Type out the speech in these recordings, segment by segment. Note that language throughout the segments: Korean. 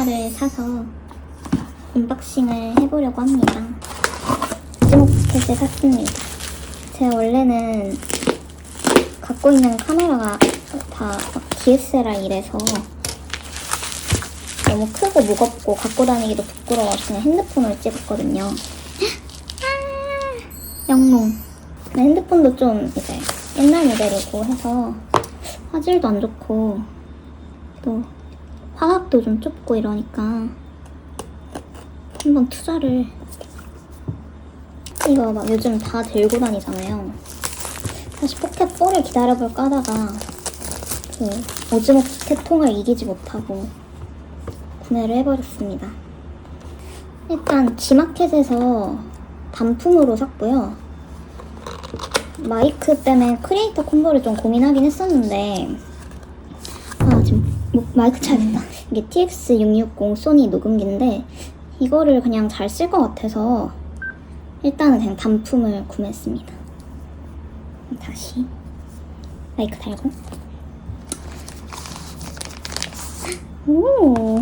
카메라를 사서 언박싱을 해보려고 합니다. 오지목 포켓을 샀습니다. 제가 원래는 갖고 있는 카메라가 다 DSLR이라서 너무 크고 무겁고 갖고 다니기도 부끄러워서 그냥 핸드폰으로 찍었거든요. 아, 영롱. 근데 핸드폰도 좀 이제 옛날 모델이고 해서 화질도 안 좋고 또 화각도 좀 좁고 이러니까 한번 투자를 이거 막 요즘 다 들고 다니잖아요. 사실 포켓 4를 기다려볼까 하다가 그 오즈모 포켓 통을 이기지 못하고 구매를 해버렸습니다. 일단 지마켓에서 단품으로 샀고요. 마이크 때문에 크리에이터 콤보를 좀 고민하긴 했었는데 뭐, 마이크 차야겠다. 이게 TX660 소니 녹음기인데 이거를 그냥 잘 쓸 것 같아서 일단은 그냥 단품을 구매했습니다. 다시 마이크 달고 오.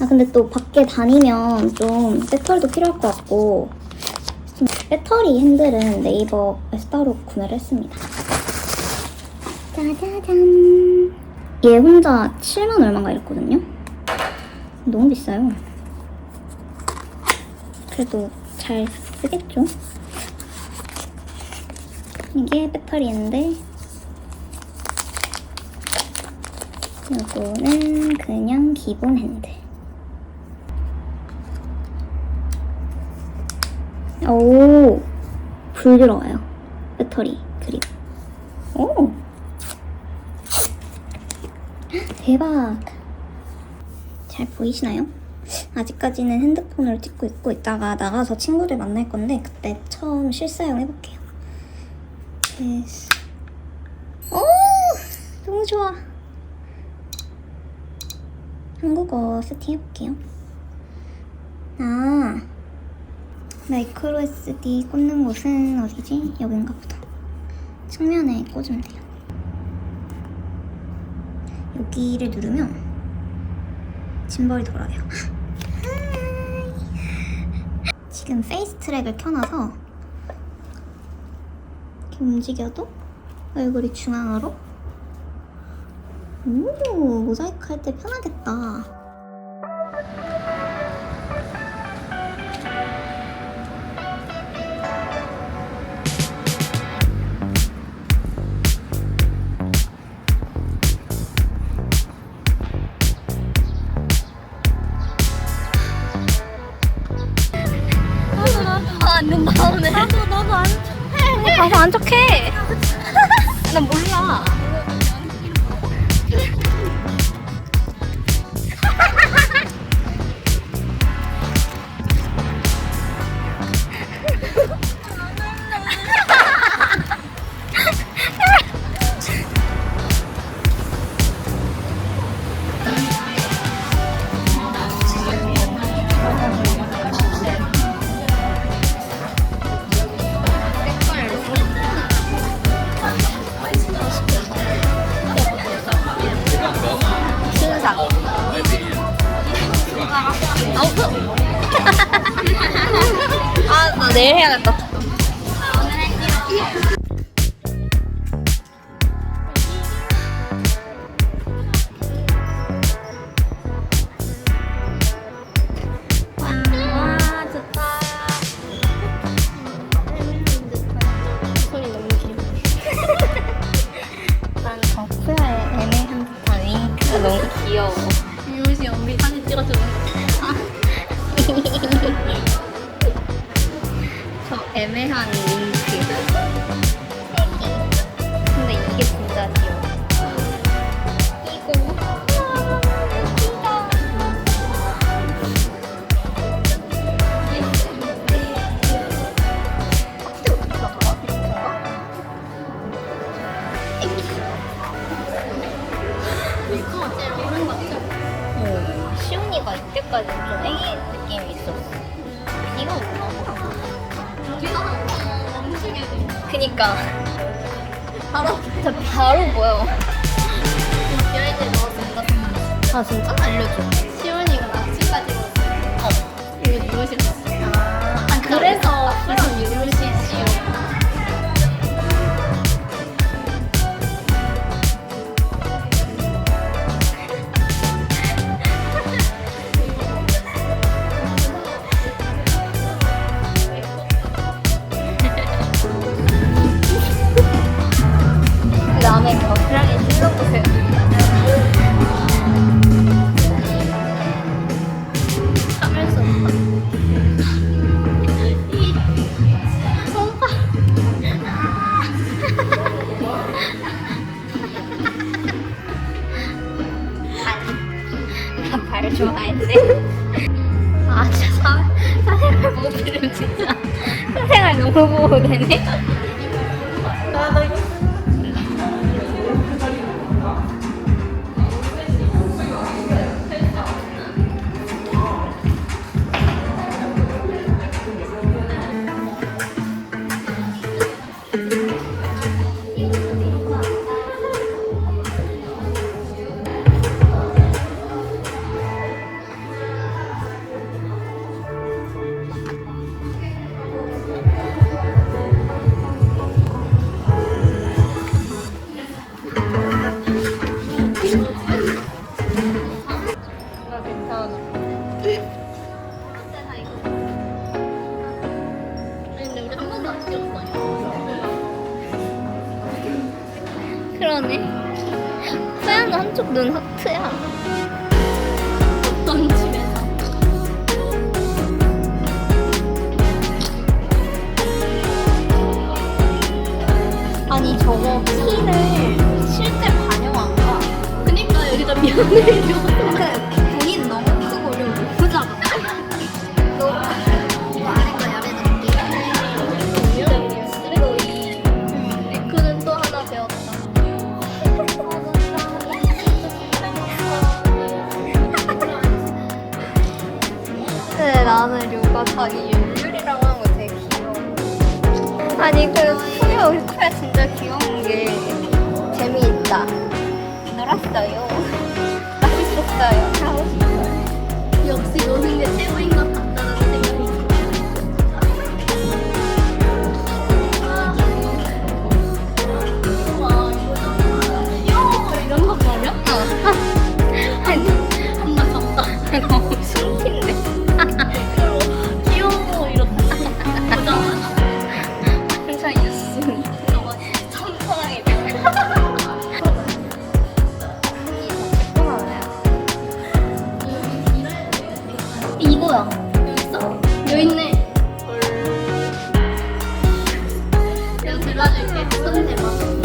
아 근데 또 밖에 다니면 좀 배터리도 필요할 것 같고 좀 배터리 핸들은 네이버에서 따로 구매를 했습니다. 짜자잔. 얘 혼자 7만 얼마인가 이랬거든요. 너무 비싸요. 그래도 잘 쓰겠죠? 이게 배터리인데 이거는 그냥 기본 핸들. 오, 불 들어와요. 배터리 그립. 오, 대박. 잘 보이시나요? 아직까지는 핸드폰으로 찍고 있고 있다가 나가서 친구들 만날 건데 그때 처음 실사용 해볼게요. 됐어. 오, 너무 좋아. 한국어 세팅 해볼게요. 아, 마이크로 SD 꽂는 곳은 어디지? 여긴가 보다. 측면에 꽂으면 돼요. 여기를 누르면 짐벌이 돌아요. 지금 페이스 트랙을 켜놔서 이렇게 움직여도 얼굴이 중앙으로 오 모자이크 할 때 편하겠다. 몰라. 귀여워. 유시 언니 사진 찍어주는 거. 저 애매한 바로 보여. 아, 진짜? 알려줘. 좋아했네. 아, 진짜 사, 사생활 못 들으면 진짜 사생활 너무 보호되네. 한쪽 눈 하트야. 어떤 집에서? 아니 저거 키를 실제 반영한 거야. 그니까 여기다 면을 줘. 근 재미있다. 놀았어요. 맛있었어요. 하고 싶어요. 역시 노는 게 최고인 들어줄게. 손 대봐.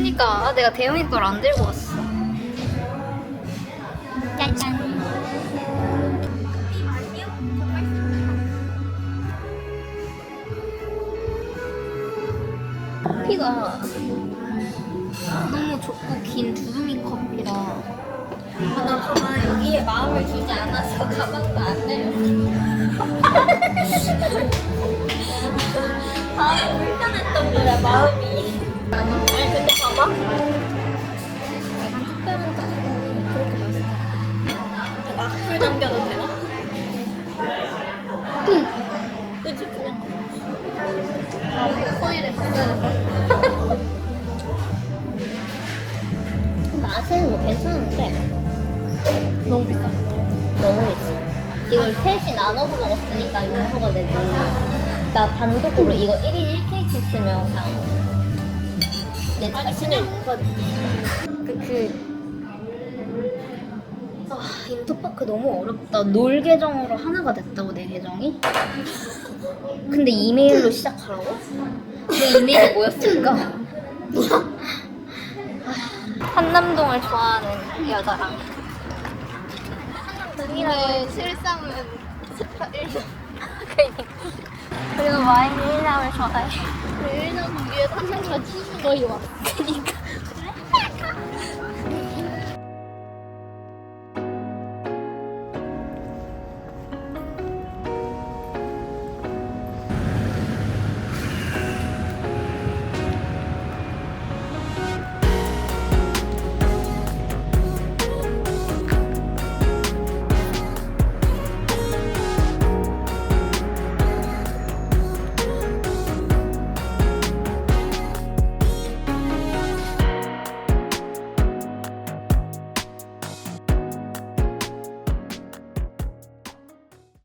그니까 아, 내가 대영이 걸 안 들고 왔어. 짜잔. 커피가 너무 좁고 긴 두루미 커피라 아, 나 가만 여기에 마음을 주지 않아서 가방도 안 내려 마음이 불편했던 거야 마음이 약간 특별한 거 그렇게 맛있어? 악플 남겨도 되나? 응. 그치 그냥. 아 코일에 붙여야 맛은 뭐 괜찮은데. 너무 비싸. 너무 비싸. 이걸 셋이 나눠서 먹었으니까 용서가 되지 나 단독으로 이거 1인 1케이크 했으면 그냥 내 자신을 그, 그 아, 인터파크 너무 어렵다. 놀 계정으로 하나가 됐다고 내 계정이? 근데 이메일로 시작하라고? 내 이메일이 뭐였을까? 한남동을 좋아하는 여자랑 우리는 실상은 그리고 와인 일 남을 좋아해 그 일남 위에 한남가 치는 거이 와 그니까